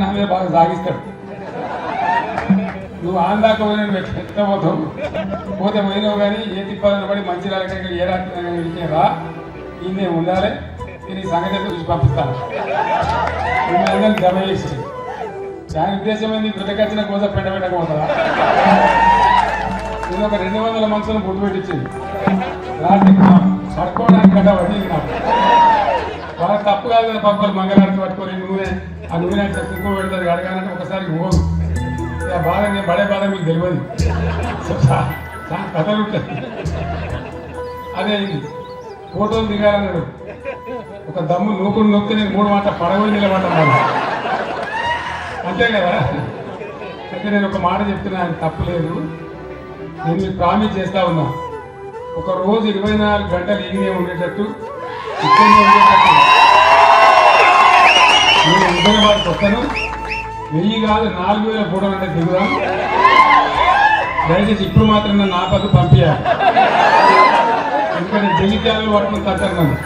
నా బాగా సాగిస్తాడు. నువ్వు ఆందాక పోయిన ఎట్ట పోతే పోయినావు కానీ ఏ తిప్పాలని పడి మంచి రాలకి ఏ రాత్రి రా. ఇన్నే ఉండాలి. నేను ఈ సంగతి చూసి పంపిస్తాను. మిమ్మల్ని జమ చేసి. దాని ఉద్దేశం ఏంది? గుడ్డకొచ్చిన కోసం పెండ పెట్టకపోతుందా నేను ఒక రెండు వందల మనుషులను గుర్తు పెట్టించింది రాత్రి పడుకోవడానికి గడ్డ పట్టింది నాకు. వాళ్ళ తప్పు కాదు కదా పక్కలు మంగళారతి పట్టుకొని నువ్వే ఆ నూనె అంటే కుంకుమ పెడతారు అడగాలంటే ఒకసారి ఓ బాధ నేను పడే బాధ మీకు తెలియదు. చాలా కథలు ఉంటాయి. అదే ఫోటోలు దిగాలన్నాడు. ఒక దమ్ము నూకుడు నొక్కి నేను మూడు మాట పడగొని నిలబడ్డాను అంతే కదా? అయితే నేను ఒక మాట చెప్తున్నాను తప్పలేదు నేను మీకు ప్రామిస్ చేస్తా ఉన్నా. ఒక రోజు ఇరవై నాలుగు గంటలు ఇన్నే ఉండేటట్టు ఇక్కడనే ఉండేటట్టు. నేను ఇద్దరు వారికి వస్తాను వెయ్యి కాదు నాలుగు వేల ఫోటో అంటే దిగుదాం. దయచేసి ఇప్పుడు మాత్రం నన్ను ఆపదు పంపించాలి ఎందుకంటే జగిత్యాలు పట్టుకుని తట్టారు నన్ను